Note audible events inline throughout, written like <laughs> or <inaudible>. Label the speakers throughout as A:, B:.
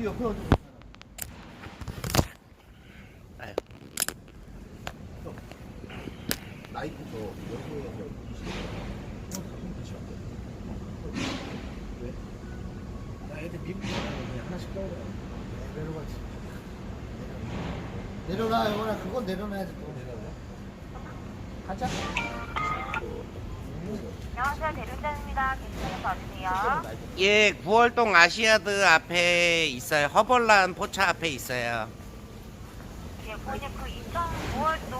A: 이 옆에 어디
B: 아유.
A: 나이프도 여기에서 20. 왜?
C: 나 애들 미국 가면 그냥 하나씩 떠오르.
A: 내려가지. 내려놔, 영원아. 그건 내려놔야지. 또. 가자.
D: 안녕하세요. 대륜장입니다. 괜찮은 봐주세요.
B: 예, 9월동 아시아드 앞에 있어요. 허벌란 포차 앞에 있어요.
D: 예, 본인 그 2009월도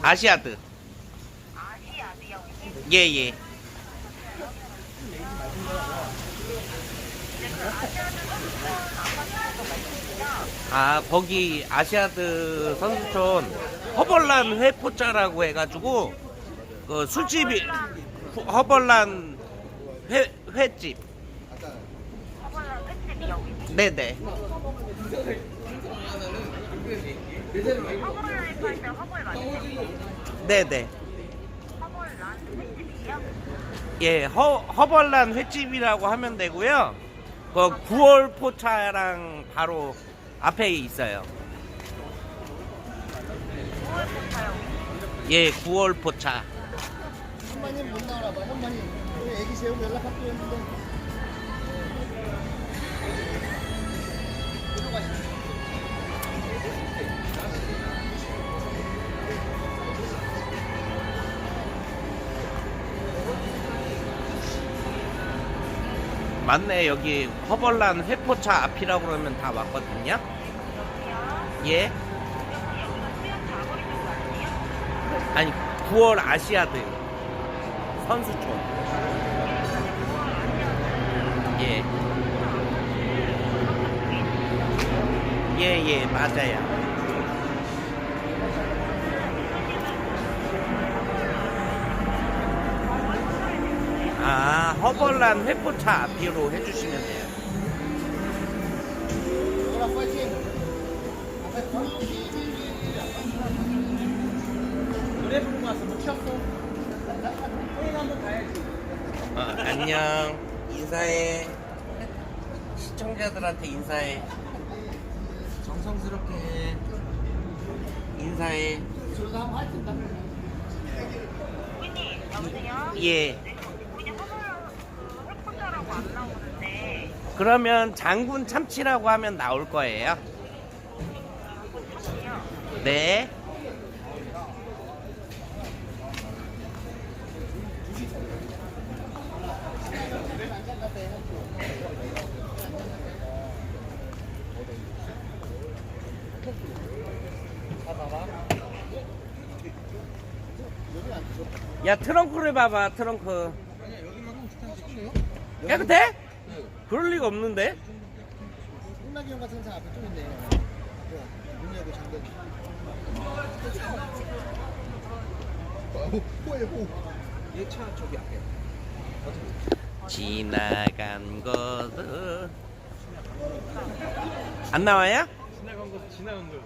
B: 아시아드.
D: 아시아드요.
B: 예, 예. 아, 거기 아시아드 선수촌 허벌란 회포차라고 해가지고 그 술집이 후- 허벌란 회 횟집. 네네. 네네. 예, 허, 허벌란 횟집이라고 하면 되고요. 그 9월 포차랑 바로 앞에 있어요.
D: 9월 포차요.
B: 예, 9월 포차.
A: 현마님 못 나오나 봐. 우리 애기 세우고 연락할게요 했는데.
B: 맞네, 여기 허벌란 회포차 앞이라고 그러면 다.
D: 여기요?
B: 예?
D: 아니,
B: 9월 아시아드 선수촌. 예. 예, 예, 맞아요. 아, 허벌란 회포차 앞으로 해주시면 돼요.
C: 노래 부르고 와서 못 튀었어. 회의 한번 가야지.
B: 어, 안녕. 인사해. 시청자들한테 인사해.
C: 정성스럽게 해.
B: 인사해.
D: 고객님, 여보세요?
B: 예.
D: 고객님 허벌란 그 횟포차라고 안 나오는데
B: 그러면 장군 참치라고 하면 나올 거예요.
D: 그거 참이요.
B: 네. 야 트렁크를 봐봐 트렁크
C: 아니야 여기만큼 비슷한 식이에요?
B: 깨끗해? 그럴 리가 없는데
A: 홍나기 형 같은 사람 앞에 좀 있네. 문 열고 잠근. 호에 호.
C: 얘차 저기 앞에.
B: 지나간 것은 안 나와요?
C: 지나간 거 지나간 거.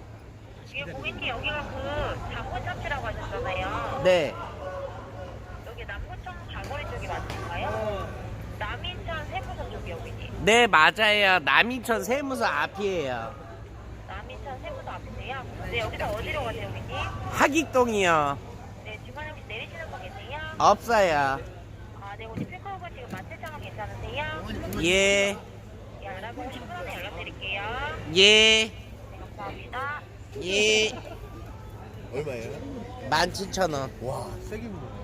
D: 예, 고객님 여기가 그 장군 참치라고 하셨잖아요.
B: 네
D: 여기 남구청 자거리 쪽이 맞는가요? 남인천 세무서 쪽이요, 고객님.
B: 네 맞아요 남인천 세무서 앞이에요
D: 남인천 세무서 앞이세요? 네, 여기서 어디로 가세요, 고객님?
B: 하객동이요
D: 네, 중간에 혹시 내리시는 분 계세요?
B: 없어요
D: 아, 네, 혹시 픽업은 지금 만칠장은 괜찮으세요?
B: 예
D: 예, 알아보고 10분 안에 연락드릴게요.
B: 예,
D: 네, 감사합니다.
B: 예, <laughs>
A: 얼마예요?
B: 17,000원.
A: 와, 세게 묻어.